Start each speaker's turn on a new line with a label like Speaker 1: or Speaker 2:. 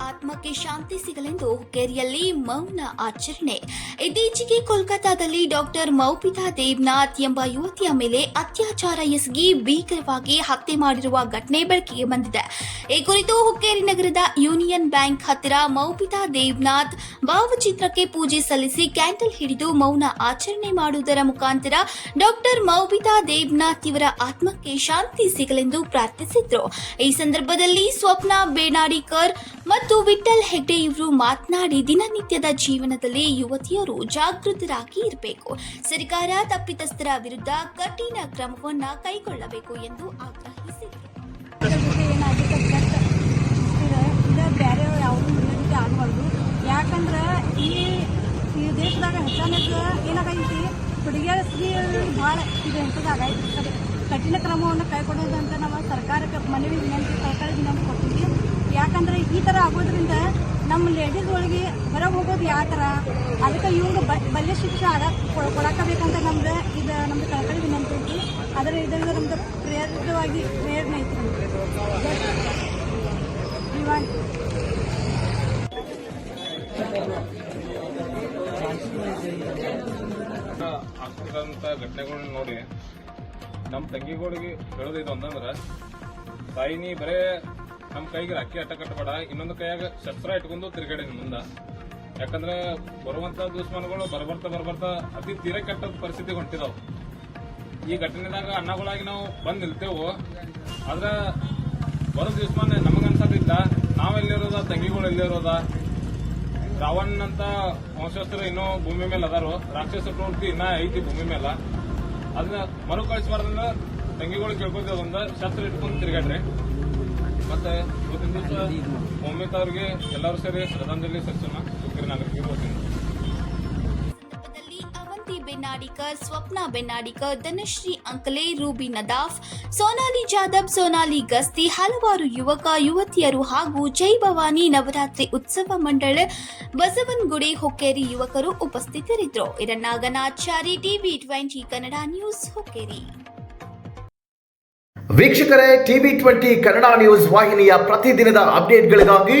Speaker 1: ಆತ್ಮಕ್ಕೆ ಶಾಂತಿ ಸಿಗಲೆಂದು ಹುಕ್ಕೇರಿಯಲ್ಲಿ ಮೌನ ಆಚರಣೆ. ಇತ್ತೀಚೆಗೆ ಕೋಲ್ಕತ್ತಾದಲ್ಲಿ ಡಾಕ್ಟರ್ ಮೌಪಿತಾ ದೇವ್ನಾಥ್ ಎಂಬ ಯುವತಿಯ ಮೇಲೆ ಅತ್ಯಾಚಾರ ಎಸಗಿ ಭೀಕರವಾಗಿ ಹತ್ಯೆ ಮಾಡಿರುವ ಘಟನೆ ಬೆಳಕಿಗೆ ಬಂದಿದೆ. ಈ ಕುರಿತು ಹುಕ್ಕೇರಿ ನಗರದ ಯೂನಿಯನ್ ಬ್ಯಾಂಕ್ ಹತ್ತಿರ ಮೌಪಿತಾ ದೇವ್ನಾಥ್ ಭಾವಚಿತ್ರಕ್ಕೆ ಪೂಜೆ ಸಲ್ಲಿಸಿ ಕ್ಯಾಂಡಲ್ ಹಿಡಿದು ಮೌನ ಆಚರಣೆ ಮಾಡುವುದರ ಮುಖಾಂತರ ಡಾಕ್ಟರ್ ಮೌಬಿತಾ ದೇವ್ನಾಥ್ ಇವರ ಆತ್ಮಕ್ಕೆ ಶಾಂತಿ ಸಿಗಲೆಂದು ಪ್ರಾರ್ಥಿಸಿದ್ರು. ಈ ಸಂದರ್ಭದಲ್ಲಿ ಸ್ವಪ್ನ ಬೇನಾಡಿಕರ್ ಮತ್ತು ವಿಠಲ್ ಹೆಗ್ಡೆ ಇವರು ಮಾತನಾಡಿ ದಿನನಿತ್ಯದ ಜೀವನದಲ್ಲಿ ಯುವತಿಯರು ಜಾಗೃತರಾಗಿ ಇರಬೇಕು. ಸರ್ಕಾರ ತಪ್ಪಿತಸ್ಥರ ವಿರುದ್ಧ ಕಠಿಣ ಕ್ರಮವನ್ನು ಕೈಗೊಳ್ಳಬೇಕು ಎಂದು ಆಗ್ರಹಿಸಿದರು
Speaker 2: ಜೊತೆ ಏನಾಗುತ್ತೆ ಕೆಟ್ಟ ಇದು ಬೇರೆ ಯಾವುದು ಜೊತೆ ಆಗಬಾರ್ದು ಯಾಕಂದ್ರೆ ಈ ಈ ದೇಶದಾಗ ಹೆಚ್ಚಾನೆಚ್ಚು ಏನಾಗೈತಿ ಹುಡುಗಿಯರಿಗೆ ಭಾಳ ಇದು ಎಂಥದ್ದಾಗೈತೆ ಕಠಿಣ ಕ್ರಮವನ್ನು ಕೈಗೊಳ್ಳೋದಂತ ನಾವು ಸರ್ಕಾರಕ್ಕೆ ಮನವಿ ವಿನಂತಿ ಸರ್ಕಾರದ ವಿನಂತಿ ಕೊಡ್ತೀವಿ. ಯಾಕಂದ್ರೆ ಈ ಥರ ಆಗೋದ್ರಿಂದ ನಮ್ಮ ಲೇಡೀಸ್ ಒಳಗೆ ಹೊರ ಹೋಗೋದು ಯಾವ ಥರ ಅದಕ್ಕೆ ಇವ್ರಿಗೆ ಬಲ್ಯ ಶಿಕ್ಷೆ ಆಗ ಕೊಡಕಬೇಕಂತ ನಮ್ದು ಇದು ನಮ್ದು ಕಳಕಳಿ ವಿನಂತಿ ಐತಿ. ಅದರ ಇದರಿಂದ ನಮ್ದು ಪ್ರೇರಿತವಾಗಿ ಪ್ರೇರಣೆ ಐತಿ. ಇವಾಗ
Speaker 3: ಆಗ್ತಿರೋಂಥ ಘಟನೆಗಳನ್ನ ನೋಡಿ ನಮ್ಮ ತಂಗಿಗಳಿಗೆ ಹೇಳೋದಿದು ಅಂತಂದ್ರೆ ತಾಯಿ ನೀ ಬರೇ ನಮ್ಮ ಕೈಗೆ ಅಕ್ಕಿ ಅಟ್ಟ ಕಟ್ಟಬೇಡ, ಇನ್ನೊಂದು ಕೈಯಾಗ ಶಸ್ತ್ರ ಇಟ್ಕೊಂಡು ತಿರುಗಾಡಿ ಮುಂದ. ಯಾಕಂದ್ರೆ ಬರುವಂತ ದುಶ್ಮನಗಳು ಬರ್ಬರ್ತಾ ಬರ್ಬರ್ತಾ ಅತಿ ತೀರ ಕೆಟ್ಟ ಪರಿಸ್ಥಿತಿ ಹೊಂಟಿದಾವ್. ಈ ಘಟನೆದಾಗ ಅಣ್ಣಗಳಾಗಿ ನಾವು ಬಂದ್ ನಿಲ್ತೇವು. ಆದ್ರ ಬರೋ ದುಶ್ಮನ ನಮಗನ್ಸದಿಲ್ಲ ನಾವೆಲ್ಲಿರೋದ ತಂಗಿಗಳು ಎಲ್ಲಿರೋದ ರಾವಣ್ ಅಂತ ವಂಶಸ್ಥರು ಇನ್ನೂ ಭೂಮಿ ಮೇಲೆ ಅದಾರು. ರಾಕ್ಷಸ ಪ್ರವೃತ್ತಿ ಇನ್ನ ಐತಿ ಭೂಮಿ ಮೇಲೆ. ಅದನ್ನ ಮರು ಕಳಿಸಬಾರ್ದಂದ್ರ ತಂಗಿಗಳು ಕೇಳ್ಕೊತೀವಿ ಒಂದ ಶಸ್ತ್ರ ಇಟ್ಕೊಂಡು ತಿರ್ಗಾಡ್ರಿ. ಮತ್ತೆ ಇವತ್ತಿನ ದಿವಸ ಮೊಹಮ್ಮದ್ ಅವ್ರಿಗೆ ಎಲ್ಲರೂ ಸೇರಿ ಶ್ರದ್ಧಾಂಜಲಿ ಸಲ್ಲಿಸೋಣ. ನಾಗರಿಕರಿಗೆ
Speaker 1: ಬೆನ್ನಾಡಿಕರ್ ಸ್ವಪ್ನ ಬೆನ್ನಾಡಿಕರ್ ಧನಶ್ರೀ, ಅಂಕಲೆ, ರೂಬಿ ನದಾಫ್, ಸೋನಾಲಿ ಜಾದವ್ ಸೋನಾಲಿ ಗಸ್ತಿ, ಹಲವಾರು ಯುವಕ, ಯುವತಿಯರು ಹಾಗೂ ಜೈ ಭವಾನಿ ನವರಾತ್ರಿ ಉತ್ಸವ ಮಂಡಳ, ಬಸವನಗುಡಿ, ಹೊಕ್ಕೇರಿ ಯುವಕರು ಉಪಸ್ಥಿತರಿದ್ದರು. ಇದನ್ನಾಗನಾಚಾರಿ TV twenty Kannada news Hukkeri.
Speaker 4: ವೀಕ್ಷಕರೇ, ಟಿವಿ ಟ್ವೆಂಟಿ ಕನ್ನಡ ನ್ಯೂಸ್ ವಾಹಿನಿಯ ಪ್ರತಿದಿನದ ಅಪ್ಡೇಟ್ಗಳಿಗಾಗಿ